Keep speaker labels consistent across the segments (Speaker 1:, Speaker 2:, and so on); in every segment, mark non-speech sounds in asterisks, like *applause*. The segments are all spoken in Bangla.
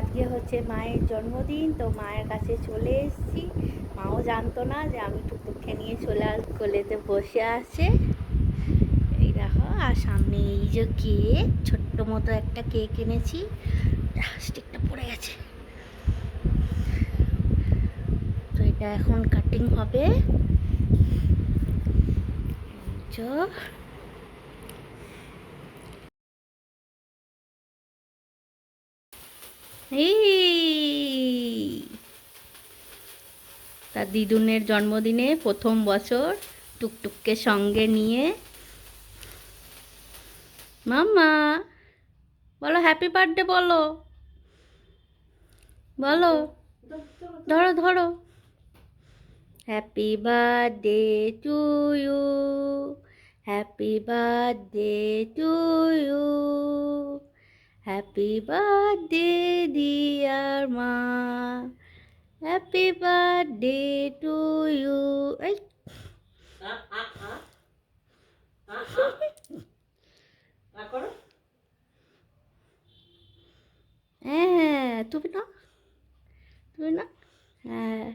Speaker 1: আজকে হচ্ছে মায়ের জন্মদিন, তো মায়ের কাছে চলে এসেছি। মাও জানতো না যে আমি টুকটুককে নিয়ে চলে আস কোলেতে বসে আছে। এই দেখো, আর সামনে এই যে কেক, ছোট্ট মতো একটা কেক এনেছি। স্টিকটা পড়ে গেছে। তো এটা এখন কাটিং হবে। এই যে এই তার দিদুনের জন্মদিনে প্রথম বছর টুকটুককে সঙ্গে নিয়ে। মাম্মা, বলো হ্যাপি বার্থডে বলো। বলো, ধরো ধরো। Happy birthday to you happy birthday to happy birthday dear মা হ্যাপি বার্থডে টু ইউ এই হ্যাঁ তুমি না তুমি না হ্যাঁ।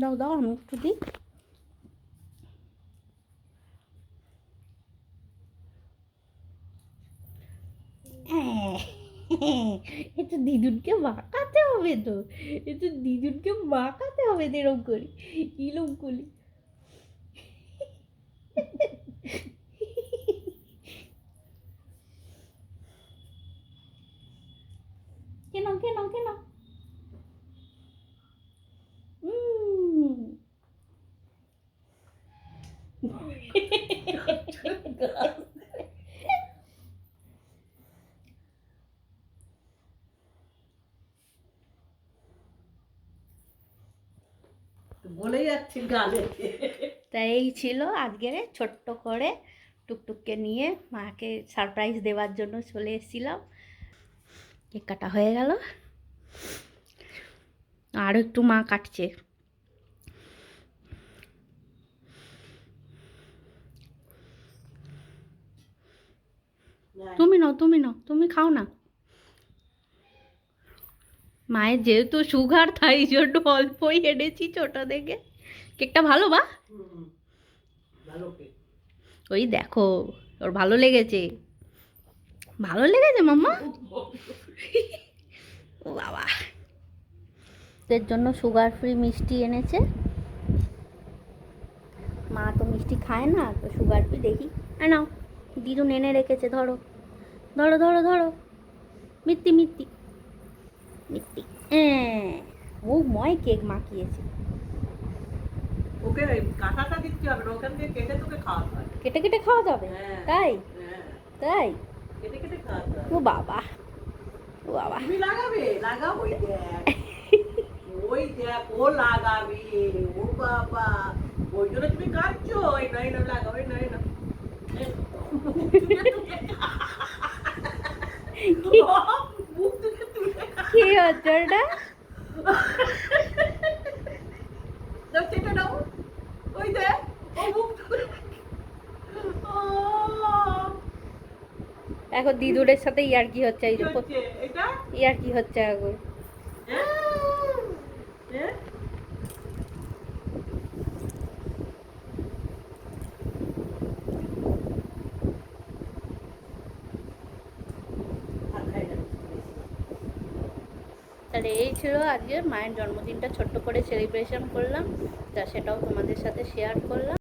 Speaker 1: দাও দাও, আমি একটু দিই। এ তো দিদুনকে মাখাতে হবে তো। এ তো দিদুনকে মাখাতে হবে তো এরকম করে। এরকম করে কেন কেন কেন?
Speaker 2: বলে যাচ্ছে গালে।
Speaker 1: এই ছিল আজকের ছোট্ট করে টুকটুককে নিয়ে মাকে সারপ্রাইজ দেওয়ার জন্য চলে এসেছিলাম। কেক কাটা হয়ে গেল। আরও একটু মা কাটছে। তুমি নাও তুমি নাও তুমি খাও না। মায়ের যেহেতু সুগার তাই জন্য অল্পই এনেছি ছোট দেখে কেকটা ভালো বা। ওই দেখো ওর ভালো লেগেছে। ভালো লেগেছে মাম্মা? ও বাবা। এর জন্য সুগার ফ্রি মিষ্টি এনেছে। মা তো মিষ্টি খায় না তো সুগার ফ্রি দেখি। হ্যাঁ নাও। দিদুন এনে রেখেছে ধরো। ধরো ধরো ধরো। মিত্তি মিত্তি। মিত্তি। হ্যাঁ। ও ময় কেক মাখিয়েছে।
Speaker 2: ওকে কাঁটাটা দিতে হবে ওখান থেকে কেটে তোকে খাওয়াতে হবে।
Speaker 1: কেটে কেটে খাওয়া যাবে
Speaker 2: হ্যাঁ।
Speaker 1: তাই?
Speaker 2: হ্যাঁ,
Speaker 1: তাই?
Speaker 2: কেটে কেটে খাওয়াতে হবে।
Speaker 1: ও বাবা। ও বাবা।
Speaker 2: তুমি লাগাবে? লাগাও ওই দেখ। *laughs* ওই দেখ ও লাগাবে ও বাবা ওই জন্য তুমি কাটছো এই নাই না লাগাও এই নাই না মুখ থেকে তুলে
Speaker 1: কি হচ্ছে ওটা এখন দিদুরের সাথে ইয়ার কি হচ্ছে? ইয়ার কি হচ্ছে এখন
Speaker 2: হ্যাঁ হ্যাঁ আর খাই না
Speaker 1: তাহলে এই ছিল আজকে মায়ের জন্মদিনটা। ছোট্ট করে সেলিব্রেশন করলাম, তা সেটাও তোমাদের সাথে শেয়ার করলাম।